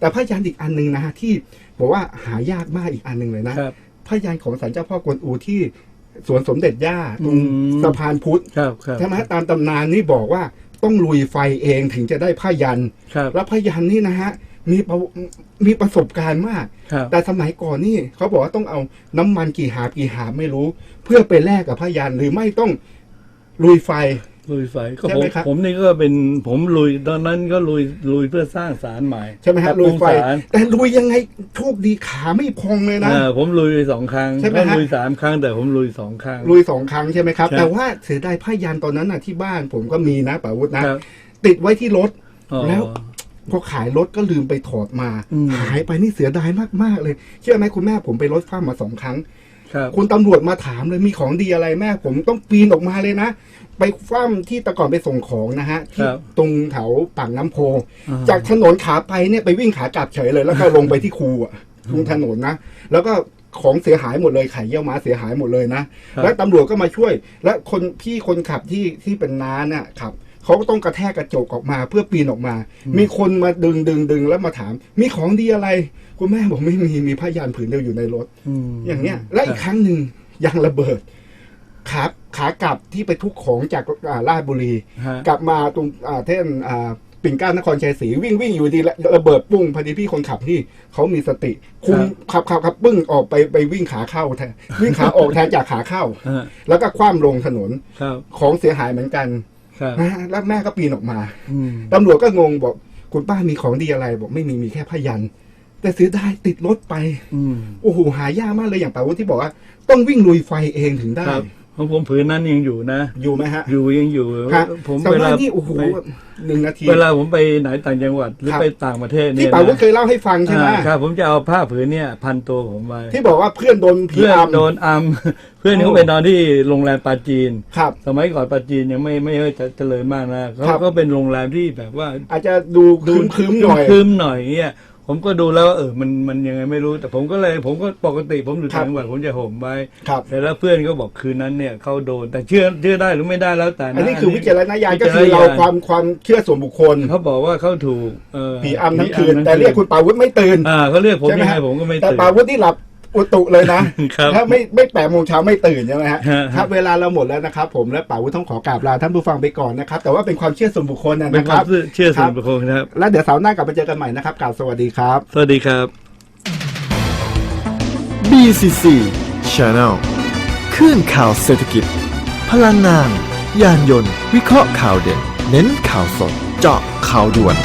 แต่พยานอีกอันหนึ่งนะฮะที่บอกว่าหายากมากอีกอันหนึ่งเลยนะครับพยานของศาลเจ้าพ่อกวนอูที่สวนสมเด็จย่าตรงอืมสะพานพุทธครับครับใช่ไหมตามตำนานนี่บอกว่าต้องลุยไฟเองถึงจะได้ผ้ายันครับแล้วผ้ายันนี่นะฮะมีประมีประสบการณ์มากครับแต่สมัยก่อนนี่เขาบอกว่าต้องเอาน้ำมันกี่หาบกี่หาบไม่รู้ เพื่อไปแลกกับผ้ายันหรือไม่ต้องลุยไฟ ลุยไฟก็ใช่ผมไหมครับ ผมนี่ก็เป็นผมลุยตอนนั้นก็ลุยลุยเพื่อสร้างศาลใหม่ใช่ไหมปฮะรับปลุรุยงไฟศาลแต่ลุยยังไงโชคดีขาไม่พองเลยนะเออผมลุยสองครั้งใช่ไหมก็ฮะ ลุยสามครั้งแต่ผมลุยสองครั้ง ลุยสองครั้งใช่ไหมครับ ใช่แต่ว่าเสียดายผ้ายันตอนนั้นน่ะที่บ้านผมก็มีนะป๋าวุฒินะครับ ติดไว้ที่รถ อ๋อ แล้ว พอขายรถก็ลืมไปถอดมาอืม หายไปนี่เสียดายมากๆเลย เชื่อไหมคุณแม่ผมไปรถฟ้ามาสองครั้ง ครับ คุณตำรวจมาถามเลยมีของดีอะไรแม่ ผมต้องปีนออกมาเลยนะ ไปฟ้ามที่แตะก่อนไปส่งของนะฮะที่ครับตรงแถวปากน้ำโพ อ่า จากถนนขาไปเนี่ยไปวิ่งขากลับเฉยเลย แล้วก็ลงไปที่คูอะตรงถนนนะ แล้วก็ของเสียหายหมดเลยไข่เยี่ยวม้าเสียหายหมดเลยนะครับแล้วตำรวจก็มาช่วย และคนพี่คนขับที่ที่เป็นน้าเนี่ยขับ เขาก็ต้องกระแทกกระจกออกมา เพื่อปีนออกมา มีคนมาดึงดึงดึงแล้วมาถาม มีของดีอะไร คุณแม่บอกไม่มีมีผ้ายันผืนเดียวอยู่ในรถมอย่างเนี้ย และอีกครั้งหนึ่งยางระเบิดขาขากลับที่ไปทุกของจากอ่าราชบุรีฮะกลับมาตรงอ่าเท่นอ่าปิ่นเกล้านครชัยศรีวิ่งวิ่งอยู่ดีแล้วระเบิดปุ้งพอดีพี่คนขับที่เขามีสติคุมขับขับขับปึ้งออกไปไปวิ่งขาเข้าแทนวิ่งขาออกแทนจากขาเข้าฮะแล้วก็คว่ำลงถนนครับของเสียหายเหมือนกันครับ นะฮะแล้วแม่ก็ปีนออกมาอืมตำรวจก็งงบอก คุณป้ามีของดีอะไร บอกไม่มีมีแค่พยัน แต่เสียดายติดรถไปอืมโอ้โหหายากมากเลยอย่างป่าวุฒิที่บอกว่า ต้องวิ่งลุยไฟเองถึงได้ครับ ของผมผืนนั้นยังอยู่นะ อยู่ไหมฮะอยู่ยังอยู่ฮะผมแต่เวว่าลานี่โอ้โหไปหนึ่งนาที เวลาผมไปไหนต่างจังหวัดหรือครับไปต่างประเทศที่เนี่ยป่าวุฒินะเคยเล่าให้ฟังใช่ไหมอ่าครับผมจะเอาผ้าผืนเนี่ยพันตัวผมไว้ที่บอกว่าเพื่อนโดนผีเพื่อนอำโดนอัมเพื่อนโอ้เขาไปนอนที่โรงแรมปาจีนครับสมัยก่อนปาจีนยังไม่ไม่ค่อยจะเจริญมากนะเขาครับก็เป็นโรงแรมที่แบบว่า อาจจะดูคืมๆหน่อยคืมๆหน่อยเนี่ย ผมก็ดูแล้วว่าเออมันมันยังไงไม่รู้ แต่ผมก็เลย ผมก็ปกติผมอยู่ครัต่าบงจังหวัดผมจะห่มไว้ครับแต่แล้วเพื่อนก็บอกคืนนั้นเนี่ยเขาโดนแต่เชื่อเชื่อได้หรือไม่ได้แล้วแต่นะอันนี้คือวิจารณญาณวิก็จคือเราณญณความความเชื่อส่วนบุคคลเขาบอกว่าเขาถูกเอ่อผีอำทั้งคืนผีแต่เรียกคุณป่าวุฒิไม่ตื่นอ่าเขาเรียกผมใช่ไหมยังไงฮะผมก็ไม่แต่ตื่นป่าวุฒิที่หลับ อุตุเลยนะ ครับถ้าไม่ไม่แปดโมงเช้าไม่ตื่นใช่ไหมฮะฮะครับเวลาเราหมดแล้วนะครับผมและป่าวุฒิต้องขอกราบลาท่านผู้ฟังไปก่อนนะครับ แต่ว่าเป็นความเชื่อส่วนบุคคลนะเป็นนะคควารัมบเชื่อส่วนบุคคลครับ แล้วเดี๋ยวเสาร์หน้ากลับมาเจอกันใหม่นะครับกล่าวสวัสดีครับ สวัสดีครับ BCC Channel คลื่นข่าวเศรษฐกิจ พลังงาน ยานยนต์ วิเคราะห์ข่าวเด่น เน้นข่าวสด เจาะข่าวด่วน